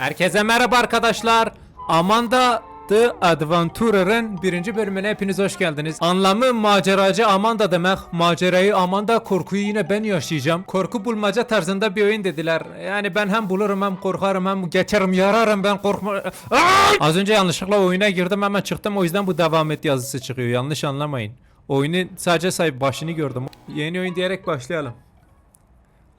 Herkese merhaba arkadaşlar. Amanda The Adventurer'ın birinci bölümüne hepiniz hoş geldiniz. Anlamı maceracı Amanda demek. Macerayı Amanda, korkuyu yine ben yaşayacağım. Korku bulmaca tarzında bir oyun dediler. Yani ben hem bulurum hem korkarım hem geçerim yararım ben korkma... Az önce yanlışlıkla oyuna girdim hemen çıktım o yüzden bu devam et yazısı çıkıyor. Yanlış anlamayın. Oyunun sadece sahip başını gördüm. Yeni oyun diyerek başlayalım.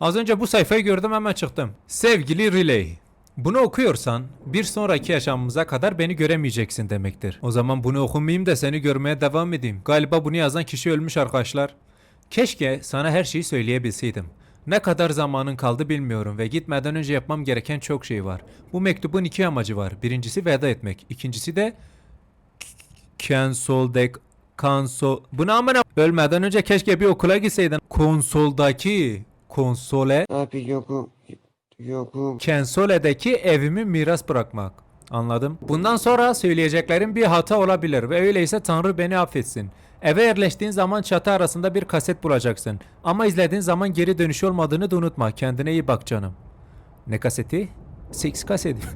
Az önce bu sayfayı gördüm hemen çıktım. Sevgili Relay. Bunu okuyorsan bir sonraki yaşamımıza kadar beni göremeyeceksin demektir. O zaman bunu okumayayım da seni görmeye devam edeyim. Galiba bunu yazan kişi ölmüş arkadaşlar. Keşke sana her şeyi söyleyebilseydim. Ne kadar zamanın kaldı bilmiyorum ve gitmeden önce yapmam gereken çok şey var. Bu mektubun iki amacı var. Birincisi veda etmek. İkincisi de cancel deck konsol. Bunu amına ölmeden önce keşke bir okula gitseydin. Konsoldaki konsole Abi yokum. Yokum. Kensole'deki evimi miras bırakmak. Anladım. Bundan sonra söyleyeceklerim bir hata olabilir ve öyleyse Tanrı beni affetsin. Eve yerleştiğin zaman çatı arasında bir kaset bulacaksın. Ama izlediğin zaman geri dönüş olmadığını da unutma. Kendine iyi bak canım. Ne kaseti? Six kaseti.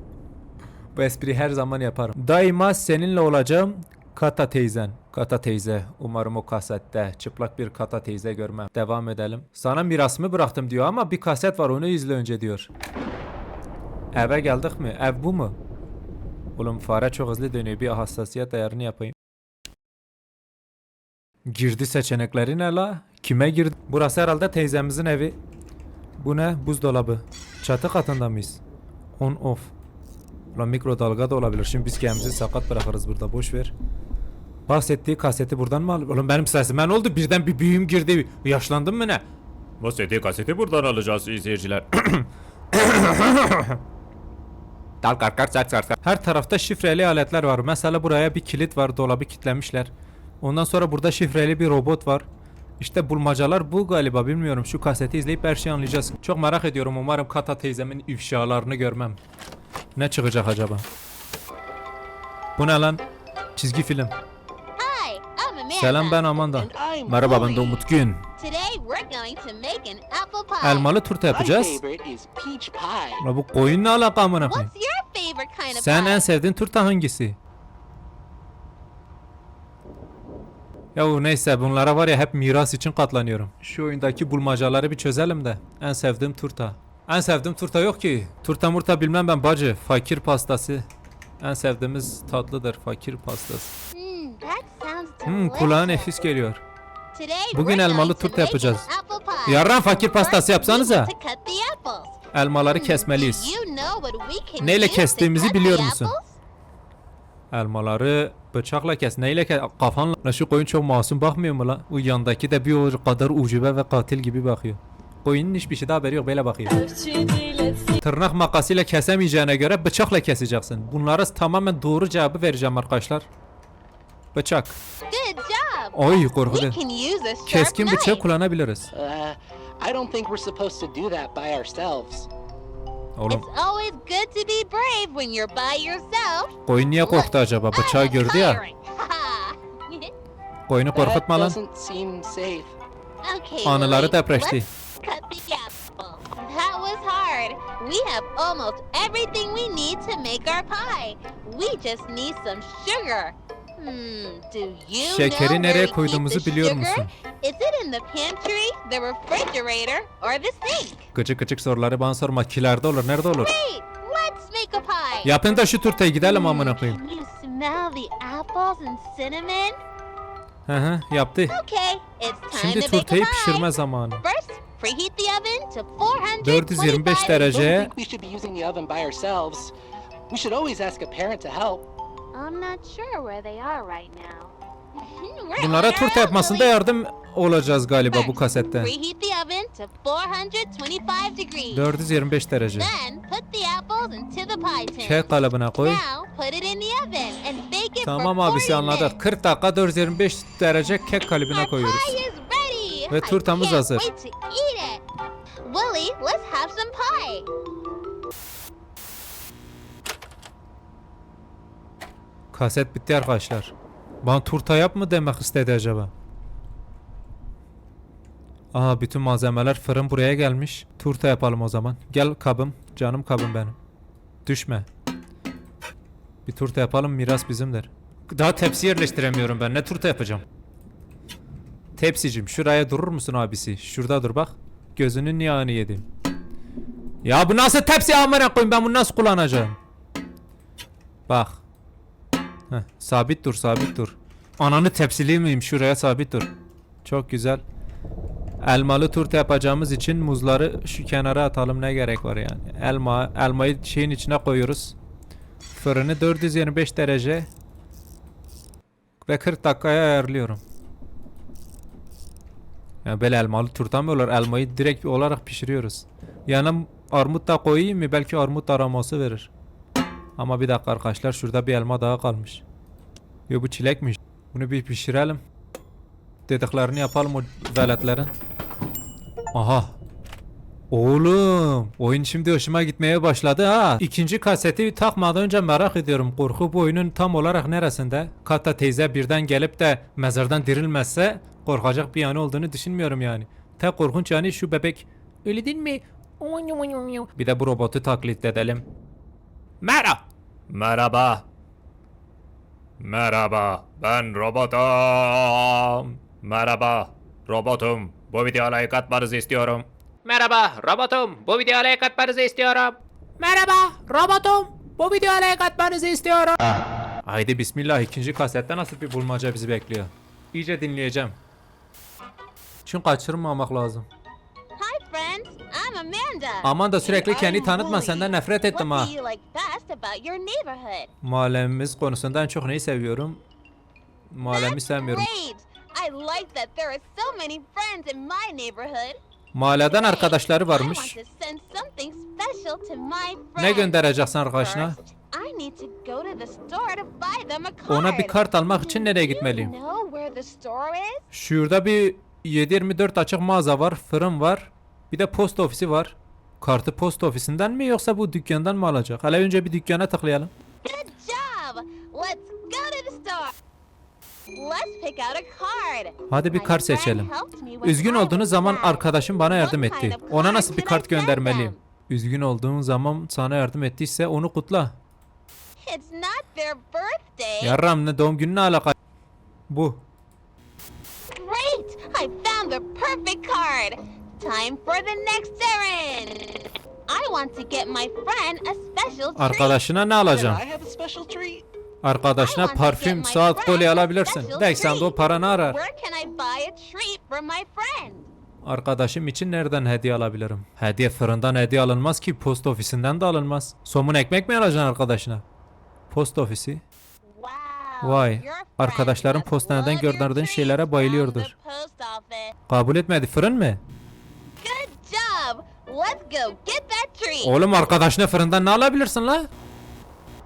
Bu espriyi her zaman yaparım. Daima seninle olacağım. Kata teyzen. Kata teyze. Umarım o kasette çıplak bir kata teyze görmem. Devam edelim. Sana mirasımı bıraktım diyor ama bir kaset var onu izle önce diyor. Eve geldik mi? Ev bu mu? Oğlum fare çok hızlı dönüyor. Bir hassasiyet ayarını yapayım. Girdi seçenekleri ne la? Kime girdi? Burası herhalde teyzemizin evi. Bu ne? Buzdolabı. Çatı katında mıyız? On off. Ulan mikrodalga da olabilir. Şimdi biz kendimizi sakat bırakırız burada. Boş ver. Bahsettiği kaseti buradan mı alıp? Oğlum benim sesime ne oldu? Birden bir büyüğüm girdi. Yaşlandım mı ne? Bahsettiği kaseti buradan alacağız izleyiciler. Dal karkar sert sert. Her tarafta şifreli aletler var. Mesela buraya bir kilit var. Dolabı kilitlemişler. Ondan sonra burada şifreli bir robot var. İşte bulmacalar bu galiba bilmiyorum. Şu kaseti izleyip her şeyi anlayacağız. Çok merak ediyorum. Umarım Kata teyzemin ifşalarını görmem. Ne çıkacak acaba? Bu ne lan? Çizgi film. Hi, I'm Amanda. Selam ben Amanda. Merhaba ben de. Umut Gün. Elmalı turta yapacağız. La bu koyun ne alaka amına koyayım? Sen en sevdiğin turta hangisi? Ya neyse bunlara var ya hep miras için katlanıyorum. Şu oyundaki bulmacaları bir çözelim de. En sevdiğim turta. En sevdiğim turta yok ki. Turta murta bilmem ben bacı. Fakir pastası. En sevdiğimiz tatlıdır fakir pastası. Hmm, Hmm kulağa nefis geliyor. Bugün elmalı turta yapacağız. Yarın fakir pastası yapsanıza. Elmaları Hmm, kesmeliyiz. Neyle kestiğimizi biliyor musun? Elmaları bıçakla kes. Neyle kes? Kafanla. La şu koyun çok masum bakmıyor mu la? O yandaki de bir o kadar ucube ve katil gibi bakıyor. Koyunun hiçbir şeyde haberi yok böyle bakıyor. Tırnak makasıyla kesemeyeceğine göre bıçakla keseceksin. Bunlara tamamen doğru cevabı vereceğim arkadaşlar. Bıçak. Good job. Oy sharp Keskin bıçak kullanabiliriz. Uh, I don't think we're supposed to do that by ourselves. Oğlum It's always good to be brave when you're by yourself. koyun niye korktu acaba? Bıçağı gördü ya. Koyunu korkutma lan. Anıları depreşti. Cut the apple. That was hard. We have almost everything we need to make our pie. We just need some sugar. Hmm, do you Şekeri know where nereye we koyduğumuzu the biliyor sugar? musun? Is it in the pantry, the refrigerator, or the sink? Gıcık gıcık soruları bana sorma. Kilerde olur. Nerede olur? Great, let's make a pie. Yapın da şu turtayı gidelim amına koyayım. Can you smell the apples and cinnamon? Hı hı yaptı. Okay, it's time Şimdi to make a turtayı pie. pişirme zamanı. First, preheat the oven to 425 425 I don't derece. think we should be using the oven by ourselves. We should always ask a parent to help. I'm not sure where they are right now. We're Bunlara on our turta own, yapmasında yardım olacağız galiba bu First, kasette. Preheat the oven to 425 degrees. 425 derece. Then put the apples into the pie tin. Kek kalıbına koy. Now put it in the oven and bake it Tamam for 40 abisi anladık. minutes. 40 dakika 425 derece kek kalıbına Our koyuyoruz. pie is ready. Ve I turtamız can't hazır. Wait to Kaset bitti arkadaşlar. Bana turta yap mı demek istedi acaba? Aha bütün malzemeler fırın buraya gelmiş. Turta yapalım o zaman. Gel kabım. Canım kabım benim. Düşme. Bir turta yapalım miras bizimdir. Daha tepsi yerleştiremiyorum ben. Ne turta yapacağım? Tepsicim şuraya durur musun abisi? Şurada dur bak. Gözünün yağını yedim. Ya bu nasıl tepsi amına koyayım ben bunu nasıl kullanacağım? Bak. Heh, sabit dur sabit dur. Ananı tepsili miyim şuraya sabit dur. Çok güzel. Elmalı turta yapacağımız için muzları şu kenara atalım ne gerek var yani. Elma elmayı şeyin içine koyuyoruz. Fırını 425 derece ve 40 dakikaya ayarlıyorum. Ya böyle elmalı turta mı olur? Elmayı direkt olarak pişiriyoruz. Yanına armut da koyayım mı? Belki armut aroması verir. Ama bir dakika arkadaşlar şurada bir elma daha kalmış. Yo bu çilekmiş. Bunu bir pişirelim. Dediklerini yapalım o veletlerin. Aha. Oğlum, oyun şimdi hoşuma gitmeye başladı ha. İkinci kaseti takmadan önce merak ediyorum. Korku bu oyunun tam olarak neresinde? Kata teyze birden gelip de mezardan dirilmezse korkacak bir yanı olduğunu düşünmüyorum yani. Tek korkunç yani şu bebek. Öyle değil mi? Bir de bu robotu taklit edelim. Merhaba. Merhaba. Merhaba. Ben robotum. Merhaba. Robotum. Bu videoya like atmanızı istiyorum. Merhaba robotum. Bu videoya like atmanızı istiyorum. Merhaba robotum. Bu videoya like atmanızı istiyorum. Haydi bismillah ikinci kasette nasıl bir bulmaca bizi bekliyor. İyice dinleyeceğim. Çünkü kaçırmamak lazım. Amanda. Sürekli kendi tanıtma senden nefret ettim ha. Mahallemiz konusunda en çok neyi seviyorum? Mahallemi sevmiyorum. Mahalleden arkadaşları varmış. Ne göndereceksin arkadaşına? Ona bir kart almak için nereye gitmeliyim? Şurada bir 724 açık mağaza var, fırın var. Bir de post ofisi var. Kartı post ofisinden mi yoksa bu dükkandan mı alacak? Hele önce bir dükkana tıklayalım. Good job. Let's go to the store. Let's pick out a card. Hadi bir kart seçelim. Üzgün olduğunuz zaman arkadaşım bana yardım etti. Ona nasıl bir kart göndermeliyim? Üzgün olduğun zaman sana yardım ettiyse onu kutla. It's not their birthday. Yarram ne doğum gününe alaka? Bu. Great! I found the perfect card. Time for the next errand. I want to get my friend a special treat. Arkadaşına ne alacağım? I have a special treat? Arkadaşına parfüm, saat, kolye alabilirsin. sen de o paranı arar. Where can I buy a treat for my friend? Arkadaşım için nereden hediye alabilirim? Hediye fırından hediye alınmaz ki post ofisinden de alınmaz. Somun ekmek mi alacaksın arkadaşına? Post ofisi. Wow. Vay, arkadaşların postaneden gönderdiğin şeylere bayılıyordur. Kabul etmedi fırın mı? Let's go get that treat. Oğlum arkadaşına fırından ne alabilirsin la?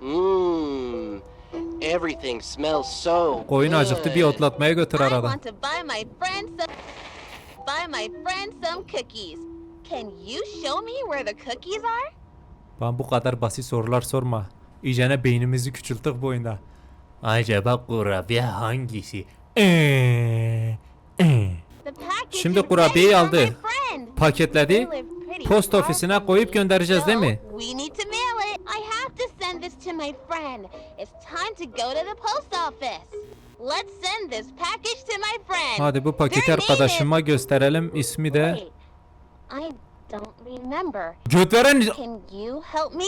Mmm. Everything smells so Koyun acıktı bir good. otlatmaya götür I arada. want to buy my friend some buy my friend some cookies. Can you show me where the cookies are? Bana bu kadar basit sorular sorma. İyicene beynimizi küçülttük bu oyunda. Acaba kurabiye hangisi? Eee, eee. The package Şimdi is kurabiyeyi aldı. friend. Paketledi. Post ofisine koyup göndereceğiz değil mi? We need to mail it. I have to send this to my friend. It's time to go to the post office. Let's send this package to my friend. Hadi bu paketi arkadaşıma gösterelim. İsmi de I don't remember. Götveren Can you help me?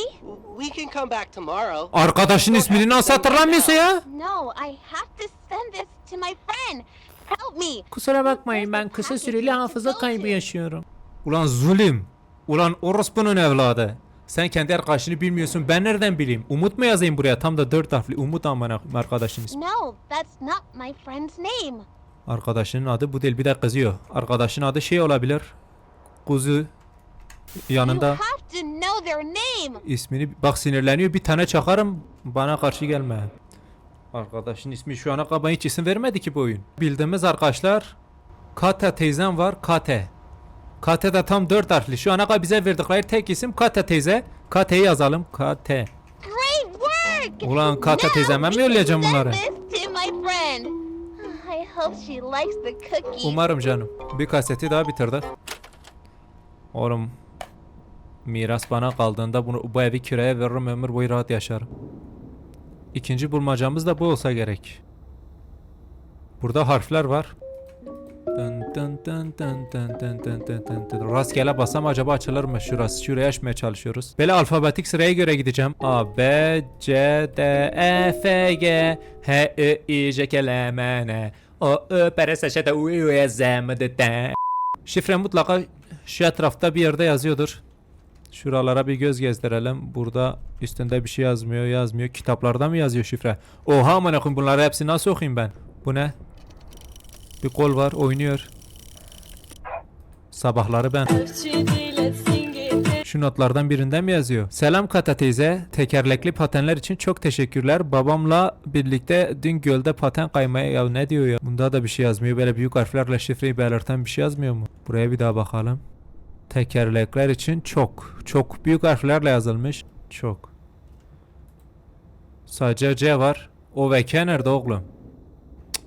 We can come back tomorrow. arkadaşın ismini nasıl hatırlamıyorsun ya? No, I have to send this to my friend. Help me. Kusura bakmayın ben kısa süreli hafıza kaybı yaşıyorum. Ulan zulüm. Ulan orospunun evladı. Sen kendi arkadaşını bilmiyorsun ben nereden bileyim? Umut mu yazayım buraya? Tam da dört harfli Umut amına koyayım arkadaşın ismi. No, that's not my friend's name. Arkadaşının adı bu değil bir de kızıyor. Arkadaşın adı şey olabilir. Kuzu You yanında have to know their name. ismini bak sinirleniyor bir tane çakarım bana karşı gelme. Arkadaşın ismi şu ana kadar hiç isim vermedi ki bu oyun. Bildiğimiz arkadaşlar Kate teyzem var Kate. Kate de tam dört harfli. Şu ana kadar bize verdikleri tek isim Kate teyze. Kate'yi yazalım. Kate. Ulan Now teyzem, ben mi send bunları? Umarım canım. Bir kaseti daha bitirdik. Oğlum. Miras bana kaldığında bunu, bu evi kiraya veririm ömür boyu rahat yaşarım. İkinci bulmacamız da bu olsa gerek. Burada harfler var. Dın dın. Rastgele basam acaba açılır mı? Şurası şuraya açmaya çalışıyoruz. Böyle alfabetik sıraya göre gideceğim. A, B, C, D, E, F, G, H, I, I, J, K, L, M, N, O, Ö, P, R, S, Ş, T, U, U, Z, M, D, T. Şifre mutlaka şu etrafta bir yerde yazıyordur. Şuralara bir göz gezdirelim. Burada üstünde bir şey yazmıyor, yazmıyor. Kitaplarda mı yazıyor şifre? Oha amına bunları hepsini nasıl okuyayım ben? Bu ne? Bir kol var, oynuyor. Sabahları ben. Şu notlardan birinde mi yazıyor? Selam Kata teyze. Tekerlekli patenler için çok teşekkürler. Babamla birlikte dün gölde paten kaymaya... Ya ne diyor ya? Bunda da bir şey yazmıyor. Böyle büyük harflerle şifreyi belirten bir şey yazmıyor mu? Buraya bir daha bakalım. Tekerlekler için çok. Çok büyük harflerle yazılmış. Çok. Sadece C var. O ve K nerede oğlum?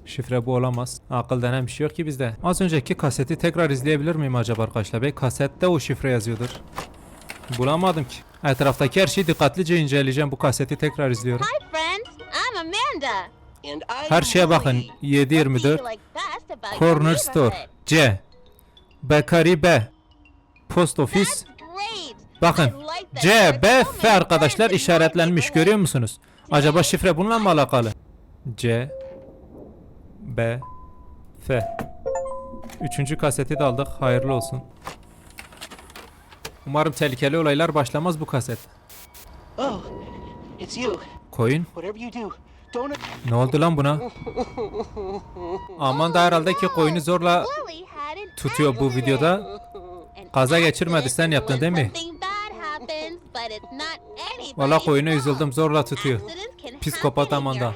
Şifre bu olamaz. Akıl denen bir şey yok ki bizde. Az önceki kaseti tekrar izleyebilir miyim acaba arkadaşlar? Belki kasette o şifre yazıyordur. Bulamadım ki. Etraftaki her şeyi dikkatlice inceleyeceğim. Bu kaseti tekrar izliyorum. Hi, friends. I'm Amanda. And I Her şeye bakın. really- What do you 724 like best about your Corner Store. C. Bekari B. Post Office. Bakın. C, B, F arkadaşlar işaretlenmiş. Görüyor musunuz? Acaba şifre bununla mı alakalı? C, B, F. Üçüncü kaseti de aldık. Hayırlı olsun. Umarım tehlikeli olaylar başlamaz bu kaset. Oh, it's you. Don't. Ne oldu lan buna? Aman da herhalde ki koyunu zorla tutuyor bu videoda. Kaza geçirmedi, sen yaptın değil mi? Valla koyuna üzüldüm zorla tutuyor. Psikopat Amanda.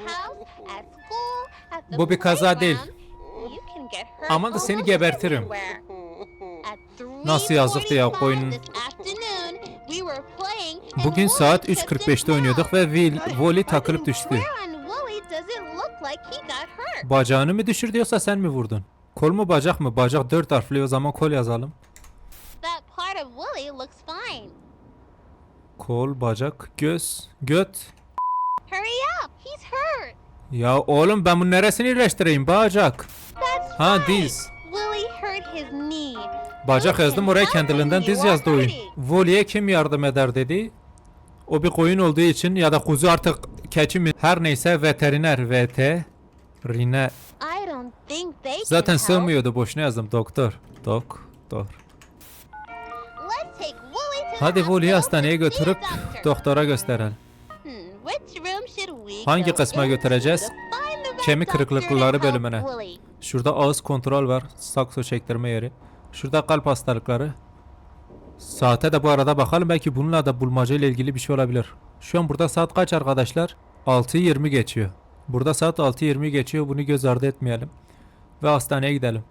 Bu bir kaza değil. Ama da seni gebertirim. Nasıl yazıktı ya koyun. Bugün saat 3.45'te oynuyorduk ve Will, Wally takılıp düştü. Bacağını mı düşürdü yoksa sen mi vurdun? Kol mu bacak mı? Bacak dört harfli o zaman kol yazalım. Kol, bacak, göz, göt. Ya oğlum ben bunun neresini iyileştireyim? Bacak. Ha, diz. Bacak yazdım oraya kendiliğinden diz yazdı oyun. Voley'e kim yardım eder dedi. O bir koyun olduğu için ya da kuzu artık keçi mi? Her neyse veteriner VT. Rine. Zaten sığmıyordu boşuna yazdım doktor. Doktor. Hadi hospital hastaneye götürüp doktora gösterelim. Hangi kısma götüreceğiz? Kemik kırıklıkları bölümüne. Şurada ağız kontrol var. Sakso çektirme yeri. Şurada kalp hastalıkları. Saate de bu arada bakalım belki bununla da bulmaca ile ilgili bir şey olabilir. Şu an burada saat kaç arkadaşlar? 6.20 geçiyor. Burada saat 6.20 geçiyor. Bunu göz ardı etmeyelim. Ve hastaneye gidelim.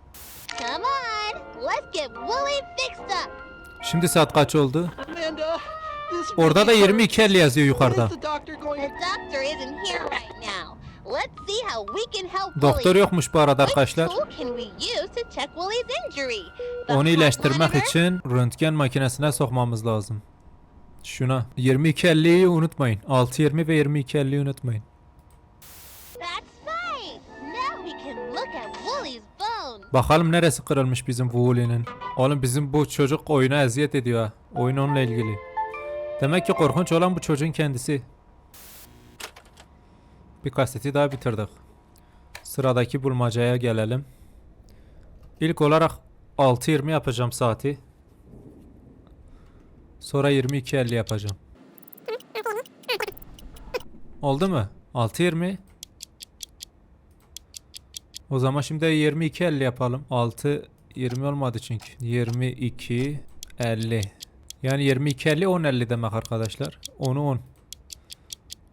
Şimdi saat kaç oldu? Orada da 22 50 yazıyor yukarıda. Doktor yokmuş bu arada arkadaşlar. Onu iyileştirmek için röntgen makinesine sokmamız lazım. Şuna 22.50'yi unutmayın. 6.20 ve 22.50'yi unutmayın. Bakalım neresi kırılmış bizim Wooly'nin. Oğlum bizim bu çocuk oyuna eziyet ediyor ha. Oyun onunla ilgili. Demek ki korkunç olan bu çocuğun kendisi. Bir kaseti daha bitirdik. Sıradaki bulmacaya gelelim. İlk olarak 6.20 yapacağım saati. Sonra 22.50 yapacağım. Oldu mu? 6.20 o zaman şimdi 22 50 yapalım. 6 20 olmadı çünkü. 22 50. Yani 22 50 10 50 demek arkadaşlar. 10'u 10.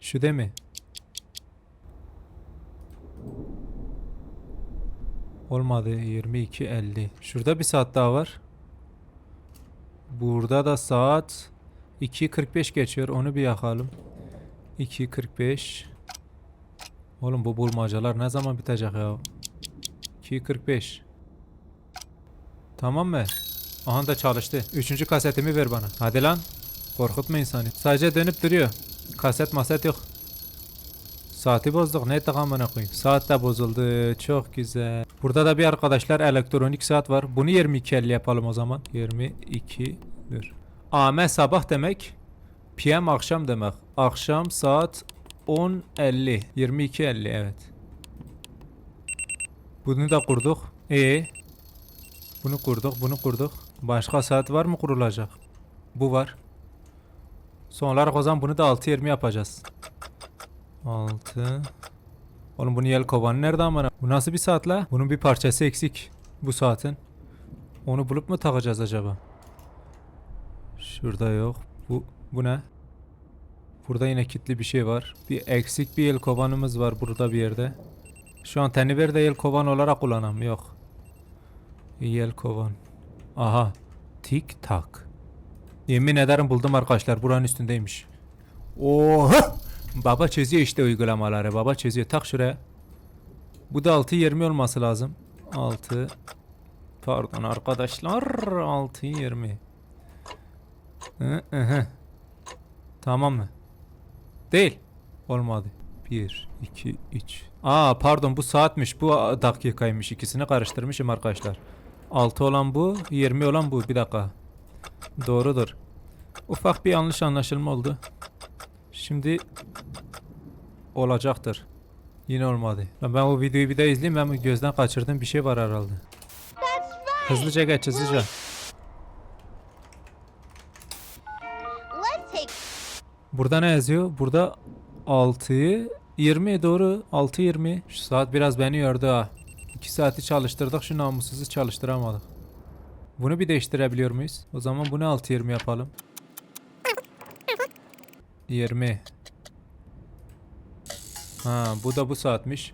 Şu değil mi? Olmadı 22 50. Şurada bir saat daha var. Burada da saat 2.45 geçiyor. Onu bir yakalım. 2.45 Oğlum bu bulmacalar ne zaman bitecek ya? 2.45 Tamam mı? Aha da çalıştı. Üçüncü kasetimi ver bana. Hadi lan. Korkutma insanı. Sadece dönüp duruyor. Kaset maset yok. Saati bozduk. Ne takamına koyayım. Saat de bozuldu. Çok güzel. Burada da bir arkadaşlar elektronik saat var. Bunu 22 50 yapalım o zaman. 22 dur. AM sabah demek. PM akşam demek. Akşam saat 10.50. 22.50 evet. Bunu da kurduk. E bunu kurduk, bunu kurduk. Başka saat var mı kurulacak? Bu var. Son olarak o zaman bunu da 6.20 yapacağız. 6 Oğlum bunun yel kovanı nerede amına? Bu nasıl bir saat la? Bunun bir parçası eksik bu saatin. Onu bulup mu takacağız acaba? Şurada yok. Bu bu ne? Burada yine kilitli bir şey var. Bir eksik bir yel kovanımız var burada bir yerde. Şu an teniberde yel kovan olarak kullanam. Yok. Yel kovan. Aha. Tik tak. Yemin ederim buldum arkadaşlar. Buranın üstündeymiş. Oha! Baba çözüyor işte uygulamaları. Baba çözüyor. Tak şuraya. Bu da 6.20 olması lazım. 6 Pardon arkadaşlar 6.20 Hı hı hı. Tamam mı? Değil. Olmadı. 1, 2, 3. Aa pardon bu saatmiş. Bu dakikaymış. İkisini karıştırmışım arkadaşlar. 6 olan bu. 20 olan bu. Bir dakika. Doğrudur. Ufak bir yanlış anlaşılma oldu. Şimdi olacaktır. Yine olmadı. Ben o videoyu bir daha izleyeyim. Ben gözden kaçırdığım bir şey var herhalde. Hızlıca geç hızlıca. Burada ne yazıyor? Burada 6'yı 20 doğru 6.20. Şu saat biraz beni yordu ha. 2 saati çalıştırdık şu namussuzu çalıştıramadık. Bunu bir değiştirebiliyor muyuz? O zaman bunu 6.20 yapalım. 20. Ha bu da bu saatmiş.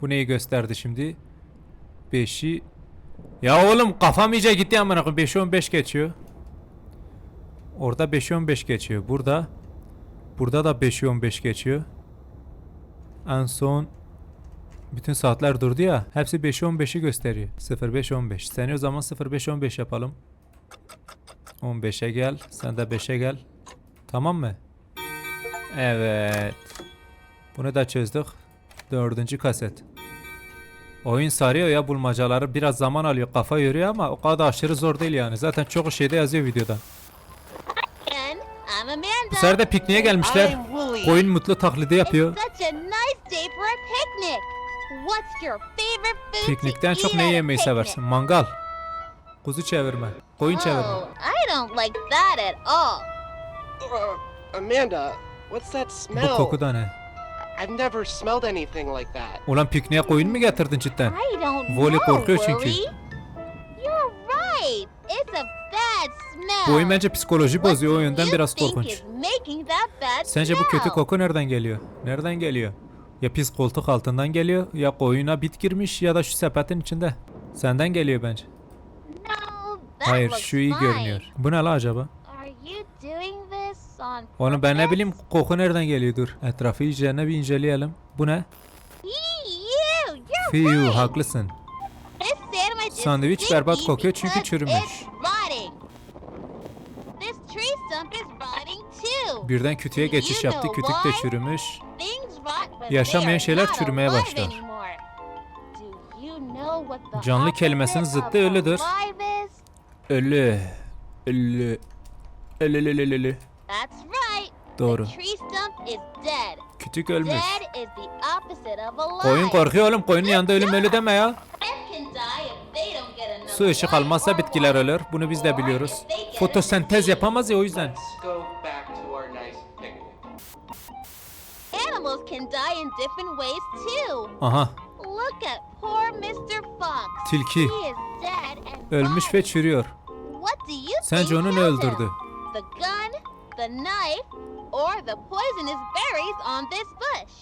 Bu neyi gösterdi şimdi? 5'i Ya oğlum kafam iyice gitti amına koyayım. 5'i 15 geçiyor. Orada 5'i 15 geçiyor. Burada Burada da 5'i 15 geçiyor. En son bütün saatler durdu ya. Hepsi 5'i 15'i gösteriyor. 05 15. Seni o zaman 05 15 yapalım. 15'e gel. Sen de 5'e gel. Tamam mı? Evet. Bunu da çözdük. Dördüncü kaset. Oyun sarıyor ya bulmacaları biraz zaman alıyor kafa yoruyor ama o kadar aşırı zor değil yani. Zaten çok şeyde yazıyor videoda. Bu sefer de pikniğe gelmişler. Koyun mutlu taklidi yapıyor. It's such a nice day for a picnic. What's your favorite food Piknikten çok ne yemeyi seversin? Mangal. Kuzu çevirme. Koyun çevirme. Oh, I don't like that at all. Uh, Amanda, what's that Bu smell? koku da ne? I've never smelled anything like that. Ulan pikniğe koyun mu getirdin cidden? I don't Voli korkuyor çünkü. You're right. It's a bad smell. Bu oyun bence psikoloji bozuyor o yönden you biraz think korkunç. is making that bad Sence bu kötü koku nereden geliyor? Nereden geliyor? Ya pis koltuk altından geliyor ya koyuna bit girmiş ya da şu sepetin içinde. Senden geliyor bence. No, that Hayır looks şu iyi fine. görünüyor. Bu ne la acaba? Are you doing this on Oğlum ben ne purpose? bileyim koku nereden geliyor dur. Etrafı iyice bir inceleyelim. Bu ne? You're Fiyu right. haklısın. This sandwich is Sandviç berbat kokuyor çünkü because çürümüş. It's rotting. This tree stump is rotting too. Birden kütüğe geçiş yaptı. Kütük de çürümüş. Yaşamayan şeyler çürümeye başlar. Canlı kelimesinin zıttı ölüdür. Ölü. Ölü. Ölü ölü ölü ölü. Doğru. The tree stump is dead. Kütük ölmüş. Koyun korkuyor oğlum. Koyunun yanında ölüm ölü deme ya. Su ışık almazsa bitkiler ölür. Bunu biz de biliyoruz. Fotosentez yapamaz ya o yüzden. Can die in different ways too. Aha. Look at poor Mr. Fox. Tilki. He is dead and Ölmüş ve çürüyor. What do you Sence think onu ne killed him? öldürdü? The gun, the knife, or the poisonous berries on this bush?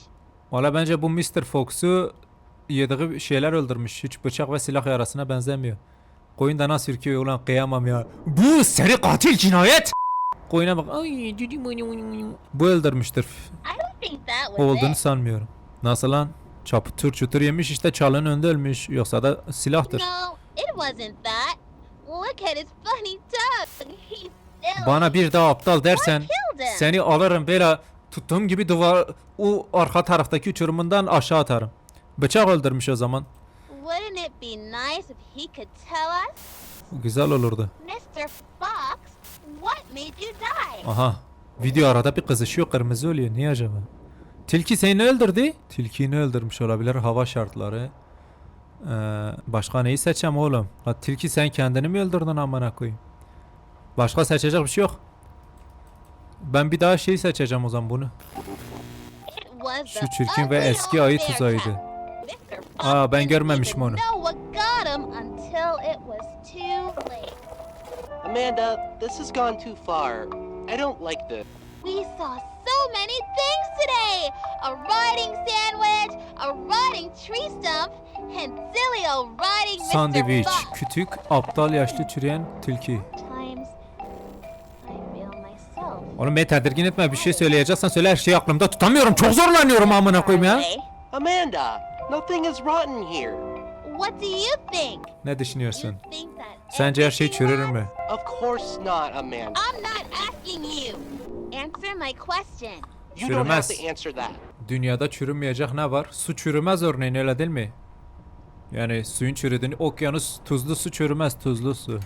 Valla bence bu Mr. Fox'u yediği şeyler öldürmüş. Hiç bıçak ve silah yarasına benzemiyor. Koyun da nasıl ürküyor ulan kıyamam ya. Bu seri katil cinayet. Koyuna bak. Ay, cücü. Bu öldürmüştür. I don't olduğunu sanmıyorum. Nasıl lan? Çapıtır çutur yemiş işte çalının önünde ölmüş. Yoksa da silahtır. Bana bir daha aptal dersen seni alırım böyle tuttuğum gibi duvar o arka taraftaki uçurumundan aşağı atarım. Bıçak öldürmüş o zaman. Wouldn't it be nice if he could tell us? Güzel olurdu. Mr. Fox, what made you die? Aha. Video arada bir kızışıyor kırmızı oluyor. Niye acaba? Tilki seni öldürdü. Tilkiyi öldürmüş olabilir hava şartları. Ee, başka neyi seçeceğim oğlum? Ha, tilki sen kendini mi öldürdün amına koyayım? Başka seçecek bir şey yok. Ben bir daha şey seçeceğim o zaman bunu. Şu çirkin ve eski ayı tuzağıydı. Aa, ben görmemişim onu. Amanda, this has gone too far. I don't like this. We saw so many things today! A rotting sandwich, a rotting tree stump, and silly old rotting Mr. Sandviç, kütük, aptal yaşlı çürüyen tilki. Times I feel myself. Oğlum beni tedirgin etme bir şey söyleyeceksen söyle her şeyi aklımda tutamıyorum. Çok zorlanıyorum amına koyayım ya. Amanda, nothing is rotten here. What do you think? Ne You düşünüyorsun? think that Sence her şey çürür mü? Of course not, Amanda. I'm not asking you. Answer my question. You don't have Çürümez. to answer that. Dünyada çürümeyecek ne var? Su çürümez örneğin öyle değil mi? Yani suyun çürüdüğünü, okyanus tuzlu su çürümez tuzlu su.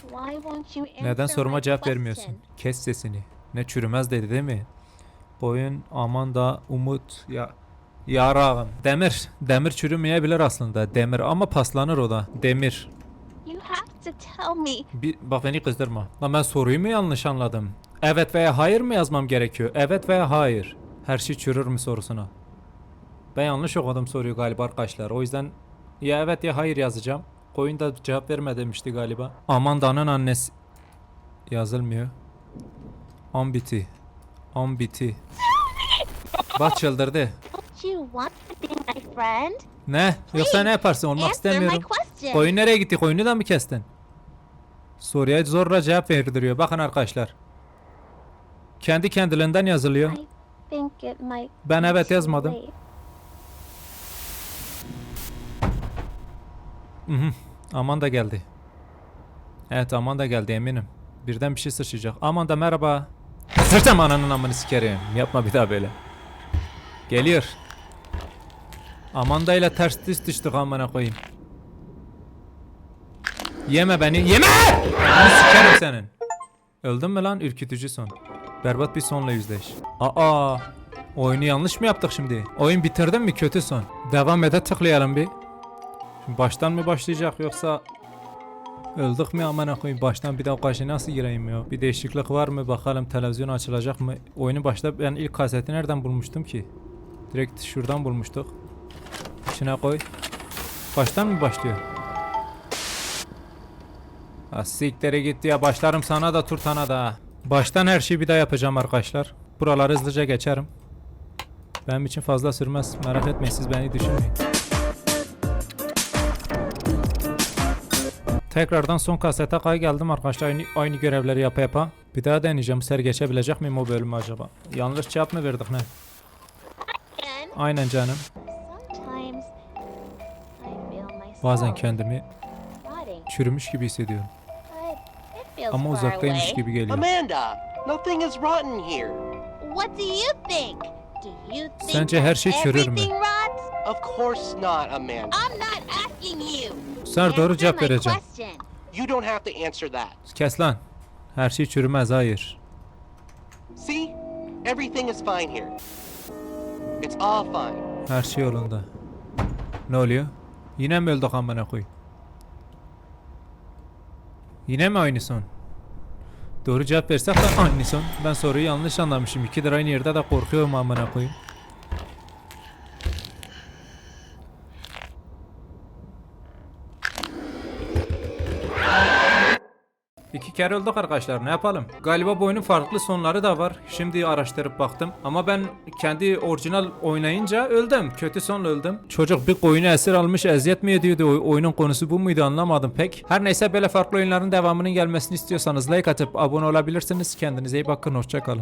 Why won't you answer Neden soruma my cevap question? vermiyorsun? Kes sesini. Ne çürümez dedi değil mi? Boyun, aman da, umut, ya yarağım. Demir. Demir çürümeyebilir aslında. Demir ama paslanır o da. Demir. To tell me. Bir, bak beni kızdırma. Lan ben soruyu mu yanlış anladım? Evet veya hayır mı yazmam gerekiyor? Evet veya hayır. Her şey çürür mü sorusuna. Ben yanlış okudum soruyu galiba arkadaşlar. O yüzden ya evet ya hayır yazacağım. Koyun da cevap verme demişti galiba. Amanda'nın annesi yazılmıyor. Ambiti. Ambiti. Bak çıldırdı. Don't you want to be my friend? Ne? Yoksa ne yaparsın? Olmak Answer my istemiyorum. question. Koyun nereye gitti? Koyunu da mı kestin? Soruya zorla cevap verdiriyor. Bakın arkadaşlar. Kendi kendiliğinden yazılıyor. I think it might Ben be evet too yazmadım. late. Aman da geldi. Evet aman da geldi eminim. Birden bir şey sıçrayacak. Aman da merhaba. Sıçacağım ananın amını sikerim. Yapma bir daha böyle. Geliyor. Amanda ile ters düz düştük amına koyayım. Yeme beni. Yeme! Ananı sikerim senin. Öldün mü lan ürkütücü son. Berbat bir sonla yüzleş. Aa! Oyunu yanlış mı yaptık şimdi? Oyun bitirdin mi kötü son? Devam ede tıklayalım bir. Şimdi baştan mı başlayacak yoksa öldük mü amına koyayım baştan bir daha karşı nasıl gireyim ya? Bir değişiklik var mı bakalım televizyon açılacak mı? Oyunu başta ben ilk kaseti nereden bulmuştum ki? Direkt şuradan bulmuştuk. İçine koy. Baştan mı başlıyor? Ha siktere gitti ya başlarım sana da turtana da. Baştan her şeyi bir daha yapacağım arkadaşlar. Buraları hızlıca geçerim. Benim için fazla sürmez. Merak etmeyin siz beni düşünmeyin. Tekrardan son kasete kay geldim arkadaşlar aynı, aynı görevleri yapa yapa. Bir daha deneyeceğim. Sefer geçebilecek miyim o bölümü acaba? Yanlış cevap mı verdik ne? Aynen canım. Bazen kendimi rotting, çürümüş gibi hissediyorum. Ama uzaktaymış gibi geliyor. Amanda, nothing is rotten here. What do you think? Do you think Sence her şey çürür mü? Of course not, Amanda. I'm not asking you. Sana doğru cevap vereceğim. You don't have to answer that. Kes lan. Her şey çürümez hayır. See? Everything is fine here. It's all fine. Her şey yolunda. Ne oluyor? Yine mi öldük amına koy? Yine mi aynı son? Doğru cevap versek de aynı son. Ben soruyu yanlış anlamışım. İkidir aynı yerde de korkuyorum amına koyayım. İki kere öldük arkadaşlar ne yapalım? Galiba bu oyunun farklı sonları da var. Şimdi araştırıp baktım. Ama ben kendi orijinal oynayınca öldüm. Kötü sonla öldüm. Çocuk bir koyunu esir almış eziyet mi ediyordu? Oy- oyunun konusu bu muydu anlamadım pek. Her neyse böyle farklı oyunların devamının gelmesini istiyorsanız like atıp abone olabilirsiniz. Kendinize iyi bakın hoşçakalın.